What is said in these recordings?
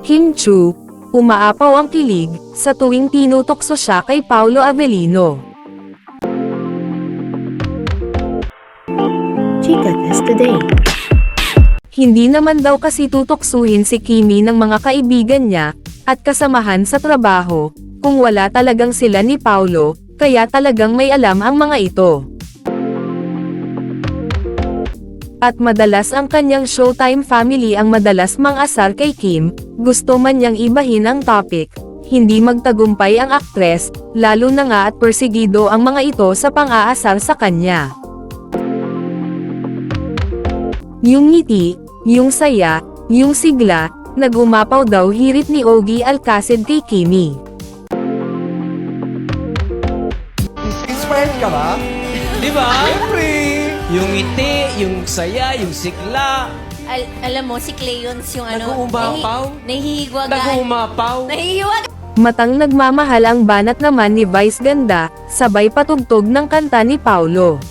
Kim Chu, umaapaw ang kilig, sa tuwing tinutokso siya kay Paulo Avellino. Chika Test Today. Hindi naman daw kasi tutoksuhin si Kimi ng mga kaibigan niya, at kasamahan sa trabaho, kung wala talagang sila ni Paulo, kaya talagang may alam ang mga ito. At madalas ang kanyang Showtime family ang madalas mang-asar kay Kim, gusto man niyang ibahin ang topic, hindi magtagumpay ang aktres, lalo na nga at persigido ang mga ito sa pang-aasar sa kanya. Yung ngiti, yung saya, yung sigla, nagumapaw daw hirit ni Ogie Alcacid kay Kimi. Inspired ka ba? Di ba? Siyempre! Yung ngiti, yung saya, yung sigla, Al- alam mo, si Cleons yung ano... Nag-uumapaw? nahi- Nahihiwagaan. nag-uumapaw. Matang nagmamahal ang banat naman ni Vice Ganda, sabay patugtog ng kanta ni Paulo.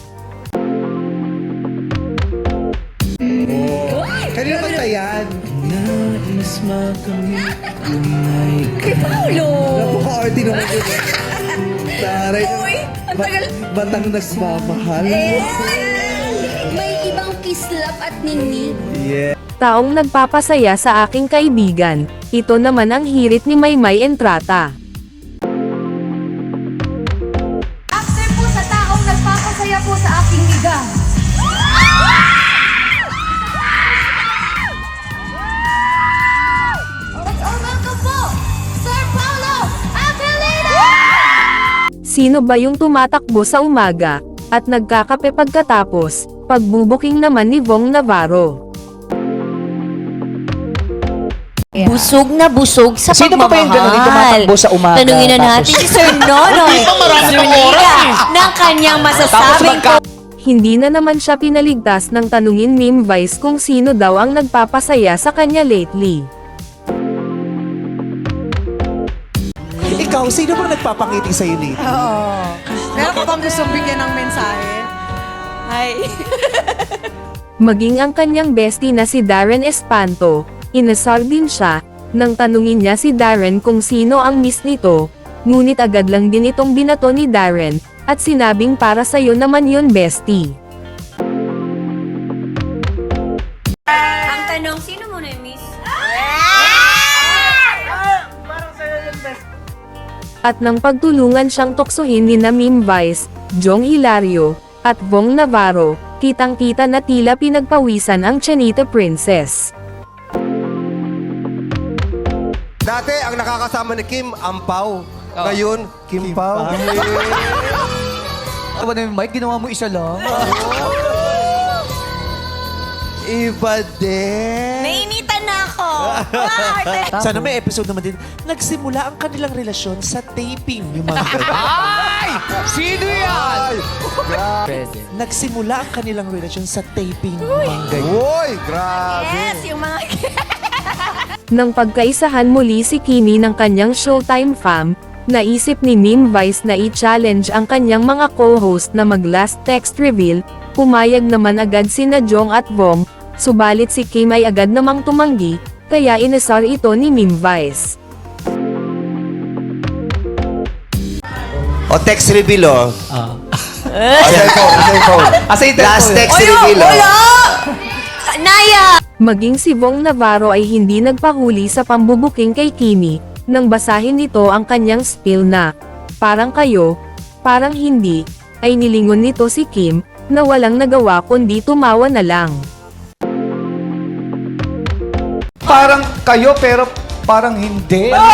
Kanina ba yan? Paulo! Napaka-arty naman yun. Taray. Ba- batang nagmamahal. Ibang kislap at ningning. Yeah. Taong nagpapasaya sa aking kaibigan, ito naman ang hirit ni Maymay Entrata. After po sa taong nagpapasaya po sa aking Avelino! Sino ba yung tumatakbo sa umaga, at nagkakape pagkatapos, pagbubuking naman ni Vong Navarro. Busog na busog sa Sino pa ba yung ganun yung tumatakbo sa umaga, Tanungin na natin tapos- si Sir Nonoy. Sir Nika, ng kanyang masasabing magka- Hindi na naman siya pinaligtas ng tanungin Meme Vice kung sino daw ang nagpapasaya sa kanya lately. Ikaw, sino bang nagpapangiti sa'yo nito? Meron ka bang gustong bigyan ng mensahe? Ay. Maging ang kanyang bestie na si Darren Espanto, inasar din siya, nang tanungin niya si Darren kung sino ang miss nito, ngunit agad lang din itong binato ni Darren, at sinabing para sa'yo naman yun bestie. Ang tanong, sino mo na miss? At nang pagtulungan siyang tuksohin ni na Meme Vice, Jong Hilario, at Vong Navarro, kitang-kita na tila pinagpawisan ang Chanita Princess. Dati, ang nakakasama ni Kim, Ampaw. Ngayon, Kim Pao. Ano na yung mic? Ginawa mo isa lang. Iba din. Nainitan Wow, Sana may episode naman din. Nagsimula ang kanilang relasyon sa taping. Yung mga ganun. Ay! Sino yan? Nagsimula ang kanilang relasyon sa taping. Mga ganyan. Uy, grabe. yes, yung mga... Nang pagkaisahan muli si Kimi ng kanyang Showtime fam, naisip ni Meme Vice na i-challenge ang kanyang mga co-host na mag-last text reveal, pumayag naman agad sina Jong at Vong, subalit si Kim ay agad namang tumanggi, kaya inasar ito ni Meme Vice. O, text reveal, oh. Ah. O, cellphone, cellphone. Asa yung Last text reveal, oh. Naya! Maging si Vong Navarro ay hindi nagpahuli sa pambubuking kay Kimi, nang basahin nito ang kanyang spill na, parang kayo, parang hindi, ay nilingon nito si Kim, na walang nagawa kundi tumawa na lang. Parang kayo pero parang hindi. Ah,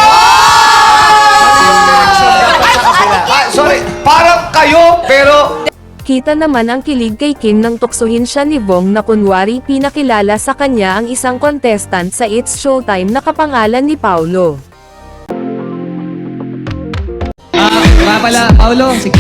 sorry, parang kayo pero Kita naman ang kilig kay Kim nang tuksohin siya ni Vong na kunwari pinakilala sa kanya ang isang contestant sa It's Showtime na kapangalan ni Paulo. Nga pala, Paulo. Sige.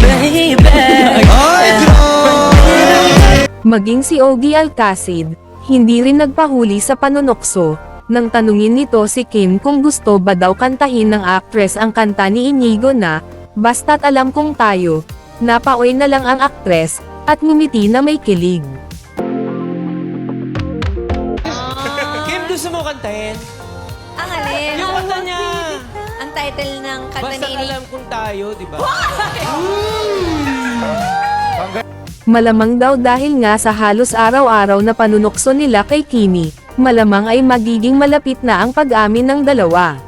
Maging si Ogie Alcacid, hindi rin nagpahuli sa panunokso, nang tanungin nito si Kim kung gusto ba daw kantahin ng actress ang kanta ni Inigo na, basta't alam kong tayo, napaoy na lang ang actress, at ngumiti na may kilig. Kim, gusto mo kantahin? Ang alin? title ng kanta Basta ni Ini? alam kung tayo, di ba? Malamang daw dahil nga sa halos araw-araw na panunokso nila kay Kimi, malamang ay magiging malapit na ang pag-amin ng dalawa.